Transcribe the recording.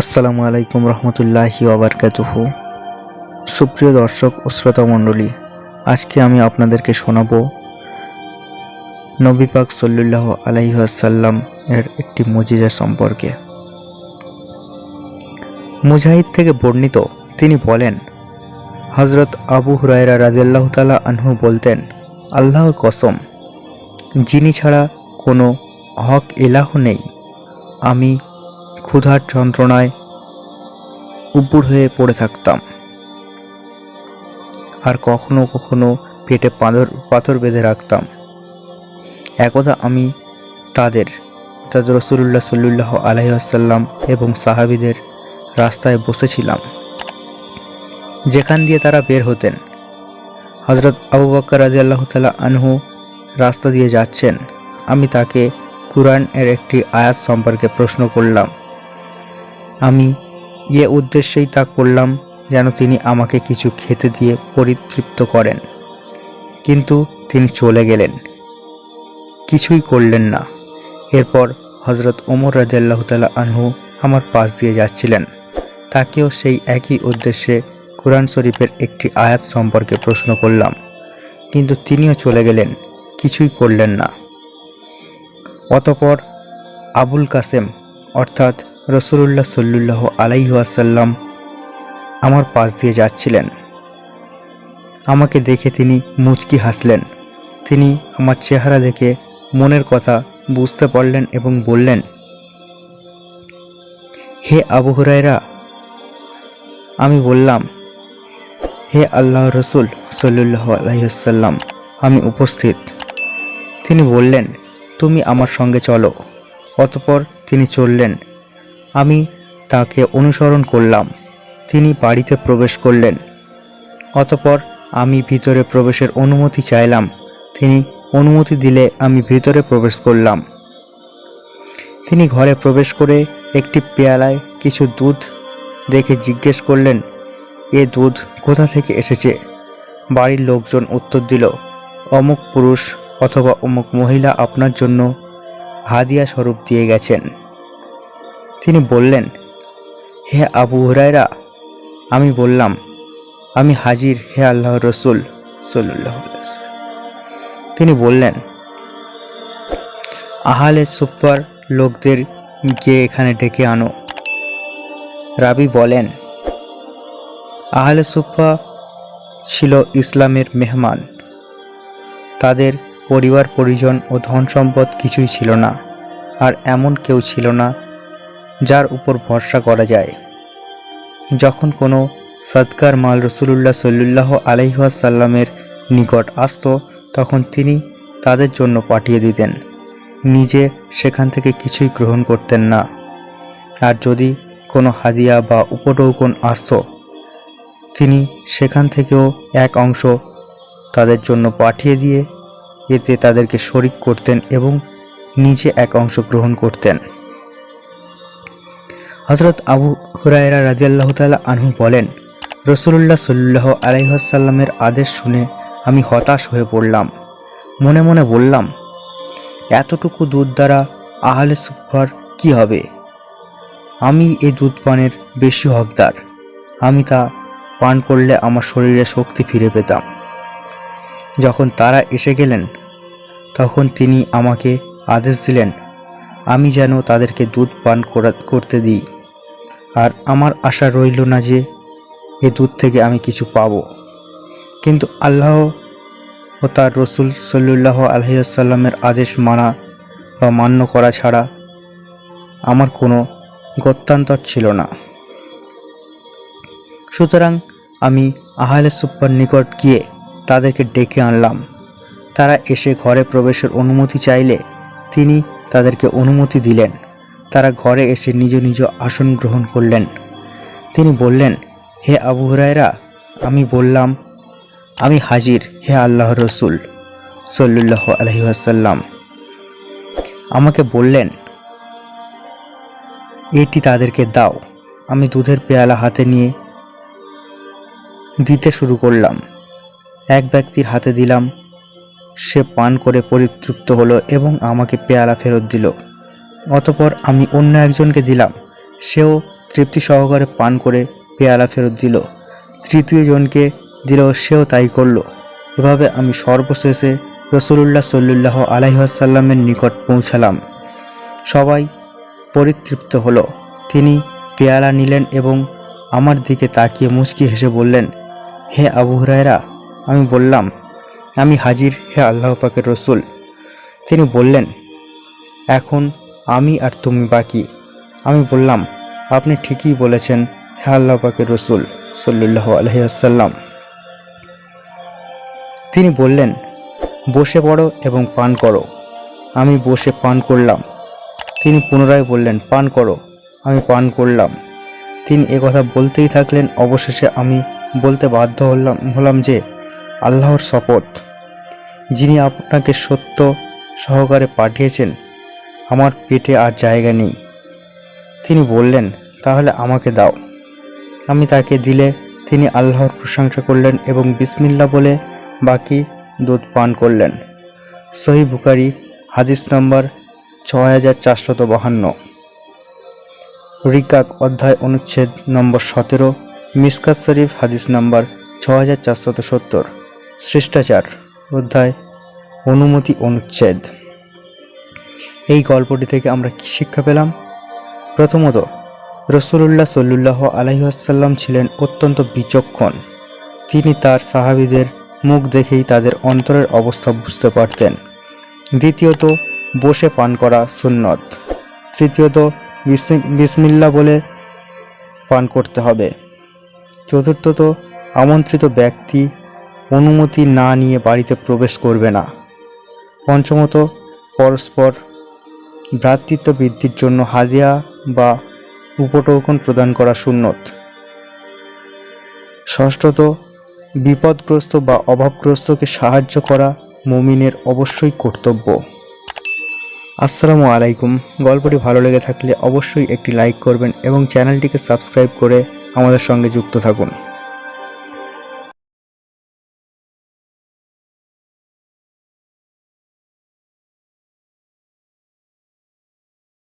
আসসালামু আলাইকুম রহমতুল্লাহি ওবরকাতুহু সুপ্রিয় দর্শক ও শ্রোতা মণ্ডলী, আজকে আমি আপনাদেরকে শোনাবো নবী পাক সল্লুল্লাহ আলাইসাল্লাম এর একটি মুজিজা সম্পর্কে। মুজাহিদ থেকে বর্ণিত, তিনি বলেন হজরত আবু হুরায়রা রাজিয়াল্লাহ তালা আনহু বলতেন, আল্লাহর কসম, যিনি ছাড়া কোনো হক এলাহ নেই। আমি ক্ষুধার যন্ত্রণায় উপুর হয়ে পড়ে থাকতাম। আর কখনো কখনো পেটে পাথর পাথর বেঁধে রাখতাম। একদা আমি তাদের, অর্থাৎ রসুল্লাহ সাল্লাহ আলহিহাসাল্লাম এবং সাহাবিদের রাস্তায় বসেছিলাম। যেখান দিয়ে তারা বের হতেন। হজরত আবু বক্কর রাজি আল্লাহ তালা আনহু রাস্তা দিয়ে যাচ্ছেন। আমি তাকে কুরআন এর একটি আয়াত সম্পর্কে প্রশ্ন করলাম। আমি এ উদ্দেশ্যেই তা করলাম যেন তিনি আমাকে কিছু খেতে দিয়ে পরিতৃপ্ত করেন। কিন্তু তিনি চলে গেলেন। কিছুই করলেন না। এরপর হজরত ওমর রাজাল্লাহ তালা আনহু আমার পাশ দিয়ে যাচ্ছিলেন। তাকেও সেই একই উদ্দেশ্যে কোরআন শরীফের একটি আয়াত সম্পর্কে প্রশ্ন করলাম। কিন্তু তিনিও চলে গেলেন, কিছুই করলেন না। অতপর আবুল কাসেম, অর্থাৎ রসুল্লাহ সাল্লুল্লাহ আলাইহাসাল্লাম আমার পাশ দিয়ে যাচ্ছিলেন। আমাকে দেখে তিনি মুচকি হাসলেন। তিনি আমার চেহারা দেখে মনের কথা বুঝতে পারলেন এবং বললেন, হে আবু আমি বললাম, হে আল্লাহ রসুল সাল্লুল্লাহ আলাইসাল্লাম আমি উপস্থিত। তিনি বললেন, তুমি আমার সঙ্গে চলো। অতপর তিনি চললেন। আমি তাকে অনুসরণ করলাম। তিনি বাড়িতে প্রবেশ করলেন। অতপর আমি ভিতরে প্রবেশের অনুমতি চাইলাম। তিনি অনুমতি দিলে আমি ভিতরে প্রবেশ করলাম। তিনি ঘরে প্রবেশ করে একটি পেয়ালায় কিছু দুধ দেখে জিজ্ঞেস করলেন, এ দুধ কোথা থেকে এসেছে? বাড়ির লোকজন উত্তর দিল, অমুক পুরুষ অথবা অমুক মহিলা আপনার জন্য হাদিয়া স্বরূপ দিয়ে গেছেন। তিনি বললেন, হে আবু হুরায়রা, আমি বললাম, আমি হাজির, হে আল্লাহ রসুল সাল্লাহ তিনি বললেন, আহালে সুফার লোকদের গিয়ে এখানে ডেকে আনো। রাবি বলেন, আহলে সুফা ছিল ইসলামের মেহমান। তাদের পরিবার, পরিজন ও ধন সম্পদ কিছুই ছিল না, আর এমন কেউ ছিল না যার উপর ভরসা করা যায়। যখন কোনো সৎকার মাল রসুল্লাহ সাল্লাহ আলহাসাল্লামের নিকট আসতো, তখন তিনি তাদের জন্য পাঠিয়ে দিতেন। নিজে সেখান থেকে কিছুই গ্রহণ করতেন না। আর যদি কোনো হাদিয়া বা উপটৌকন আসত, তিনি সেখান থেকেও এক অংশ তাদের জন্য পাঠিয়ে দিয়ে এতে তাদেরকে শরিক করতেন এবং নিজে এক অংশ গ্রহণ করতেন। হজরত আবু হুরায়রা রাজিয়াল্লাহ তালা আনহু বলেন রসুল্লাহ সাল্লাহ আলাইসাল্লামের আদেশ শুনে আমি হতাশ হয়ে পড়লাম। মনে মনে বললাম, এতটুকু দুধ দ্বারা আহলে সুফার কি হবে? আমি এই দুধ পানের বেশি হকদার। আমি তা পান করলে আমার শরীরে শক্তি ফিরে পেতাম। যখন তারা এসে গেলেন, তখন তিনি আমাকে আদেশ দিলেন, আমি যেন তাদেরকে দুধ পান করতে দিই। আর আমার আশা রইল না যে এ দুধ থেকে আমি কিছু পাব। কিন্তু আল্লাহ ও তার রসুল সল্লুল্লাহ আলহিসাল্লামের আদেশ মানা বা মান্য করা ছাড়া আমার কোনো গত্যান্তর ছিল না। সুতরাং আমি আহলে সুপ্পার নিকট গিয়ে তাদেরকে ডেকে আনলাম। তারা এসে ঘরে প্রবেশের অনুমতি চাইলে তিনি তাদেরকে অনুমতি দিলেন। তারা ঘরে এসে নিজ নিজ আসন গ্রহণ করলেন। তিনি বললেন, হে আবু হুরায়রা, আমি বললাম, আমি হাজির, হে আল্লাহ রসুল সল্লুল্লাহ আলহিহাসাল্লাম আমাকে বললেন, এটি তাদেরকে দাও, আমি দুধের পেয়ালা হাতে নিয়ে দিতে শুরু করলাম। এক ব্যক্তির হাতে দিলাম, সে পান করে পরিতৃপ্ত হলো এবং আমাকে পেয়ালা ফেরত দিল। অতপর আমি অন্য একজনকে দিলাম। সেও তৃপ্তি সহকারে পান করে পেয়ালা ফেরত দিল। তৃতীয় জনকে দিল সেও তাই করল। এভাবে আমি সর্বশেষে রসুলুল্লাহ সল্লুল্লাহ আলাইসাল্লামের নিকট পৌঁছালাম। সবাই পরিতৃপ্ত হলো। তিনি পেয়ালা নিলেন এবং আমার দিকে তাকিয়ে মুচকি হেসে বললেন, হে আবু হুরায়রা, আমি বললাম, আমি হাজির, হে আল্লাহ পাকের রসুল। তিনি বললেন, এখন আমি আর তুমি বাকি। আমি বললাম, আপনি ঠিকই বলেছেন, হে আল্লাহ পাকের রসুল সল্লুল্লাহ আলহিহাসাল্লাম তিনি বললেন, বসে পড়ো এবং পান করো। আমি বসে পান করলাম। তিনি পুনরায় বললেন, পান করো। আমি পান করলাম। তিনি একথা বলতেই থাকলেন। অবশেষে আমি বলতে বাধ্য হলাম হলাম যে, আল্লাহর শপথ, যিনি আপনাকে সত্য সহকারে পাঠিয়েছেন আমার পেটে আর জায়গা নেই। তিনি বললেন, তাহলে আমাকে দাও। আমি তাকে দিলে তিনি আল্লাহর প্রশংসা করলেন এবং বিসমিল্লা বলে বাকি দুধ পান করলেন। সহি বুকারি হাদিস নম্বর ছয় হাজার চারশত বাহান্ন। রিকাক, অধ্যায় অনুচ্ছেদ নম্বর সতেরো, মিসকাত শরীফ, হাদিস নম্বর ছ হাজার চারশত সত্তর। শিষ্টাচার, অধ্যায় অনুমতি অনুচ্ছেদ। এই গল্পটি থেকে আমরা কি শিক্ষা পেলাম? প্রথমত, রসুলুল্লাহ সল্লুল্লাহ আলহিহাসাল্লাম ছিলেন অত্যন্ত বিচক্ষণ। তিনি তার সাহাবিদের মুখ দেখেই তাদের অন্তরের অবস্থা বুঝতে পারতেন। দ্বিতীয়ত, বসে পান করা সুন্নত। তৃতীয়ত, বিসমি- বিসমিল্লা বলে পান করতে হবে। চতুর্থত, আমন্ত্রিত ব্যক্তি অনুমতি না নিয়ে বাড়িতে প্রবেশ করবে না। পঞ্চমত, পরস্পর ভ্রাতৃত্ব বৃদ্ধির জন্য হাদিয়া বা উপটোকন প্রদান করা সুন্নত। ষষ্ঠত, বিপদগ্রস্ত বা অভাবগ্রস্তকে সাহায্য করা মুমিনের অবশ্যই কর্তব্য। আসসালামু আলাইকুম। গল্পটি ভালো লেগে থাকলে অবশ্যই একটি লাইক করবেন এবং চ্যানেলটিকে সাবস্ক্রাইব করে আমাদের সঙ্গে যুক্ত থাকুন।